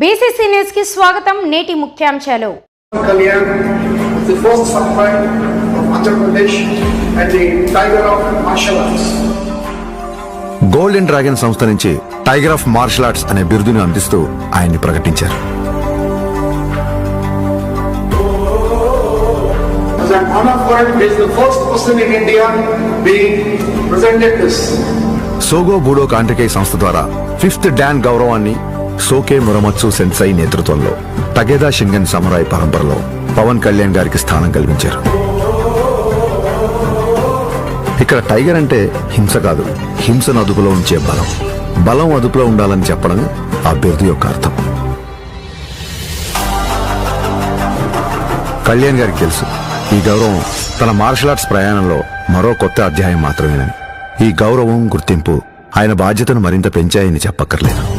BCC కి స్వాగతం నేటి ముఖ్యాంశాలు. గోల్డెన్ డ్రాగన్ సంస్థ నుంచి టైగర్ ఆఫ్ మార్షల్ ఆర్ట్స్ అనే బిరుదుని అందిస్తూ ఆయన్ని ప్రకటించారు. సోగో బూడో కాంట్రికే సంస్థ ద్వారా ఫిఫ్త్ డ్యాన్ గౌరవాన్ని సోకే మురమత్సు సెన్సై నేతృత్వంలో తగేదా షింగన్ సమరాయ్ పరంపరలో పవన్ కళ్యాణ్ గారికి స్థానం కల్పించారు ఇక్కడ టైగర్ అంటే హింస కాదు హింసను అదుపులో ఉంచే బలం. బలం అదుపులో ఉండాలని చెప్పడం అభ్యర్థి యొక్క అర్థం. కళ్యాణ్ గారికి తెలుసు ఈ గౌరవం తన మార్షల్ ఆర్ట్స్ ప్రయాణంలో మరో కొత్త అధ్యాయం మాత్రమేనని. ఈ గౌరవం గుర్తింపు ఆయన బాధ్యతను మరింత పెంచాయని చెప్పక్కర్లేదు.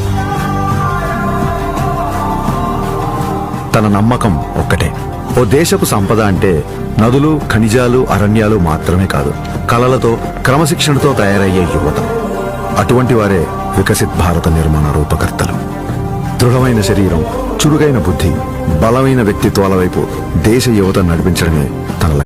తన నమ్మకం ఒక్కటే. ఓ దేశపు సంపద అంటే నదులు ఖనిజాలు అరణ్యాలు మాత్రమే కాదు కళలతో క్రమశిక్షణతో తయారయ్యే యువత. అటువంటి వారే వికసిత్ భారత నిర్మాణ రూపకర్తలు. దృఢమైన శరీరం చురుగైన బుద్ధి బలమైన వ్యక్తిత్వాల వైపు దేశ యువత నడిపించడమే తన